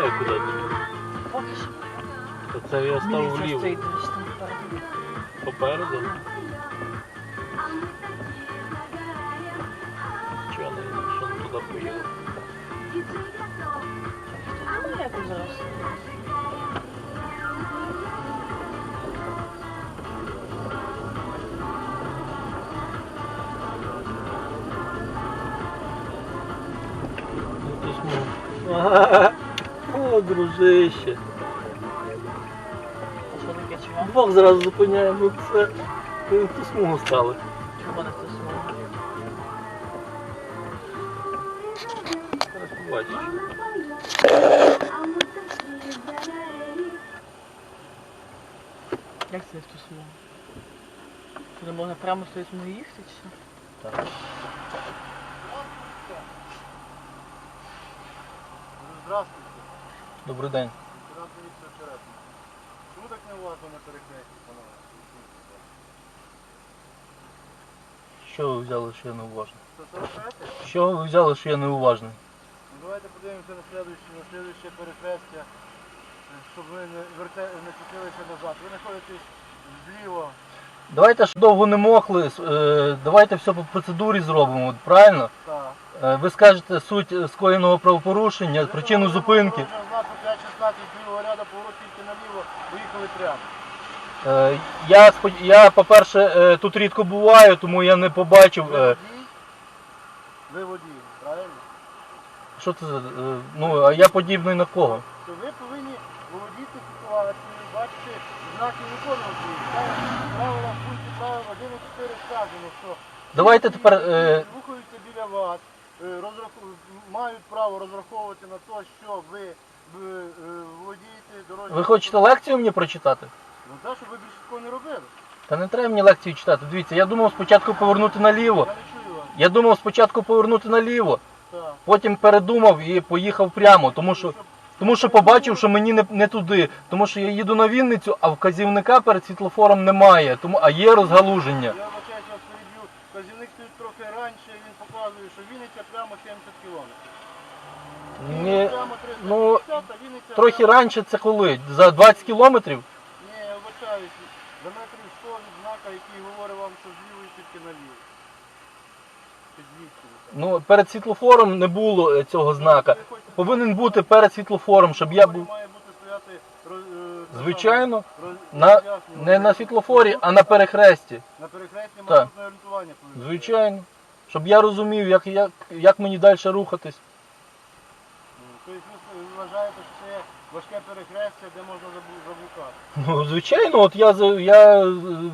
далі куди? Поки що. То це я став Міліція вліво. стоїть десь там попереду. Попереду. Чого не що не туди поїхав? Ну, як ви зараз? Ну, то смуг. Ага. О, дружище. А що таке чого? Двох зразу зупиняємо. Ну, Це ви в ту смугу стали. Чого не мов? Зараз побачиш. Як це в ту смугу? Що не можна прямо з тої смуги їхати чи що? Так. Здравствуйте. Добрий день. Чому так не уважно на перехресті, панове? Що ви взяли, що я неуважний? 143? Що ви взяли, що я неуважний? Ну давайте подивимося на слідуюче, на слідуюче перехрестя, щоб ви не, верте, не чутилися назад. Ви знаходитесь зліво. Давайте ж довго не мокли, с- е, давайте все по процедурі зробимо, правильно? Так. Е, Ви скажете суть скоєного правопорушення, причину зупинки. Знаку 516 з лівого ряду, поворот тільки наліво, виїхали прямо. Е, Я, я по-перше, е, тут рідко буваю, тому я не побачив. Ви е, водій? Ви водій, правильно? Що це за. е, Ну, а я подібний на кого? то ви повинні володіти ситуацією, бачити знаки виконувати. Там в в пункті правил 1.4 сказано, що Давайте тепер, е, рухаються біля вас, е, розраху- мають право розраховувати на те, що ви е, е, володієте дорожнім. Ви хочете лекцію мені прочитати? Ну так, щоб ви більше такого не робили. Та не треба мені лекцію читати. Дивіться, я думав спочатку повернути наліво. Я не чую вас. Я думав спочатку повернути наліво, Так. потім передумав і поїхав прямо, тому що. Тому що побачив, що мені не, не туди. Тому що я їду на Вінницю, а вказівника перед світлофором немає. Тому, а є розгалуження. Я вас переб'ю. Вказівник стоїть трохи раніше, він показує, що Вінниця прямо 70 кілометрів. Ні, ну, трохи раніше це коли? За 20 кілометрів? Ні, я вибачаюсь. За метрів 100 від знака, який говорить вам, що зліво і тільки наліво. Звідси? Ну, перед світлофором не було е, цього знака. Повинен бути перед світлофором, щоб я був. Має бути стояти роз- е, Звичайно, роз- на, роз'яснювати. не на світлофорі, а на перехресті. На перехресті маршрутне орієнтування повинно. Звичайно. Щоб я розумів, як, як, як мені далі рухатись. Вважаєте, що це важке перехрестя, де можна забу- заблукати. Ну, звичайно, от я, за- я. е,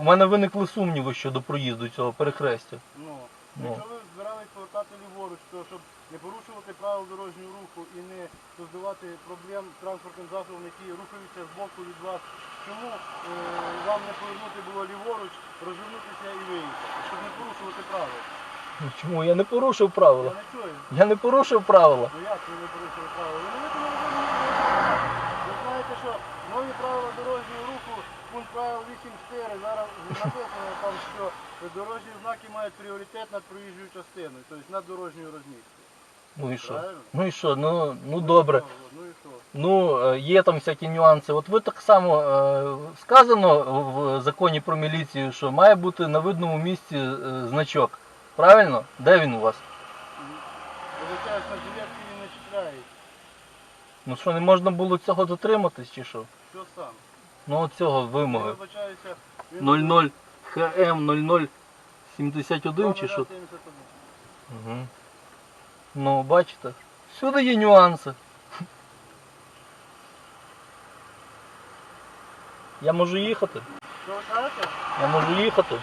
У мене виникли сумніви щодо проїзду цього перехрестя. Ну, Ну. якщо ви збирались повертати ліворуч, то щоб не порушувати правил дорожнього руху і не создавати проблем транспортним засобам, які рухаються з боку від вас, чому е, вам не повернути було ліворуч, розвернутися і виїхати, щоб не порушувати правила? Ну, Чому? Я не порушив Я правила. не чую. Я не порушив правила. Ну як ви не порушили правила? Ви не Ви знаєте, що нові правила дорожнього руху, пункт правил 8.4, зараз написано там, що дорожні знаки мають пріоритет над проїжджою частиною, тобто над дорожньою розміткою. Ну і що? Правильно? Ну і що? Ну, ну добре. Ну і що? Ну, е, є там всякі нюанси. От ви так само е, сказано в законі про міліцію, що має бути на видному місці е, значок. Правильно? Де він у вас? Вибачаюсь, на жилетки він не чіпляє. Ну що, не можна було цього дотриматись чи що? Що сам? Ну от цього Я вимоги. вибачаюся. він- 00 ХМ 0071 чи що? 71. Угу. Ну, бачите, всюди є нюанси. Я можу їхати. Що ви кажете? Я можу їхати.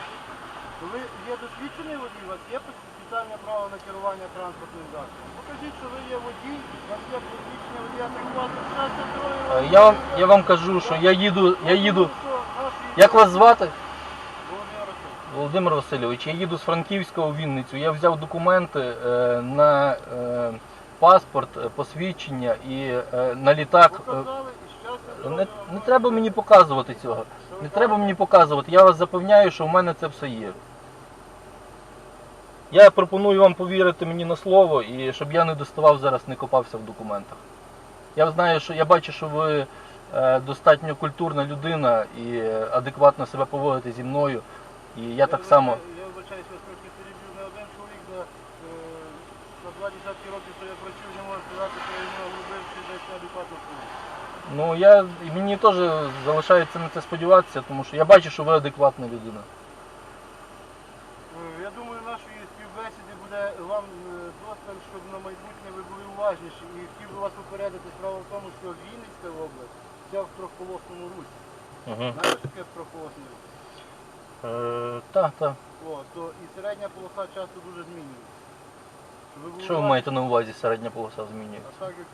То ви є досвідчений водій, у вас є спеціальне право на керування транспортним засобом? Покажіть, що ви є водій, у вас є посвідчення водія, так у вас щастя здоров'я. Е, Я вам, я вам кажу, що я їду, я їду. Ну, Як вас звати? Володимир Васильович. Я їду з Франківська у Вінницю. Я взяв документи е, на е, паспорт, е, посвідчення і е, на літак. Показали і щастя Не, здоров'я. не треба мені показувати цього. Не треба мені показувати. Я вас запевняю, що в мене це все є. Я пропоную вам повірити мені на слово і щоб я не доставав зараз, не копався в документах. Я знаю, що я бачу, що ви е, достатньо культурна людина і адекватно себе поводите зі мною. І я так само. Я вибачаюсь, вас трошки переб'ю. Не один чоловік за, е, за два десятки років, що я працюю, не можу сказати, що я йому робив чи десь неадекватно служив. Ну я мені теж залишається на це сподіватися, тому що я бачу, що ви адекватна людина. Е, Я думаю, нашої співбесіди буде вам е, достатньо, щоб на майбутнє ви були уважніші. І хотів би вас попередити, справа в тому, що Вінницька область вся в трьохполосному русі. Угу. Знаєш, що таке трьохполосний рух? Е, так, так. О, то і середня полоса часто дуже змінюється. Ви були Що ви уважні? маєте на увазі середня полоса А змінюється? так, як...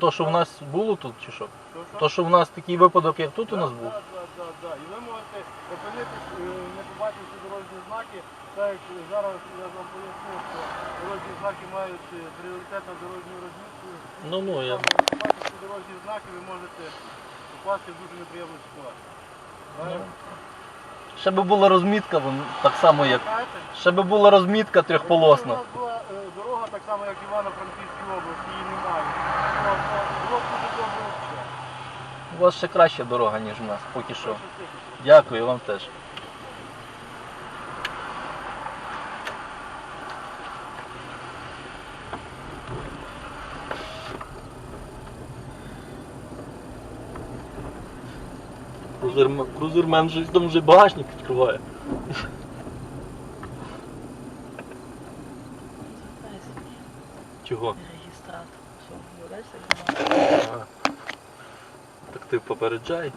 То, що в нас було тут, чи що? То, що? В нас такий випадок, як тут у нас був? Так, так, так, так. І ви можете опинитись, е, не побачивши дорожні знаки, так як зараз я вам поясню, що дорожні знаки мають е, пріоритет на дорожню розмітку. Ну, ну, я- Не побачивши дорожні знаки, ви можете попасти в дуже неприємну ситуацію. Правильно? Ще би була розмітка, вон, так само як. Знаєте? Ще би була розмітка трьохполосна. Якби У нас була е, дорога так само, як в Івано-Франківській області, її немає. То, то було б дуже добре все. У вас ще краща дорога, ніж у нас, поки що. Дякую вам теж. Крузермен, крузермен щось там вже багажник відкриває. Чого? Реєстратор. Що, берешся? Так ти попереджай.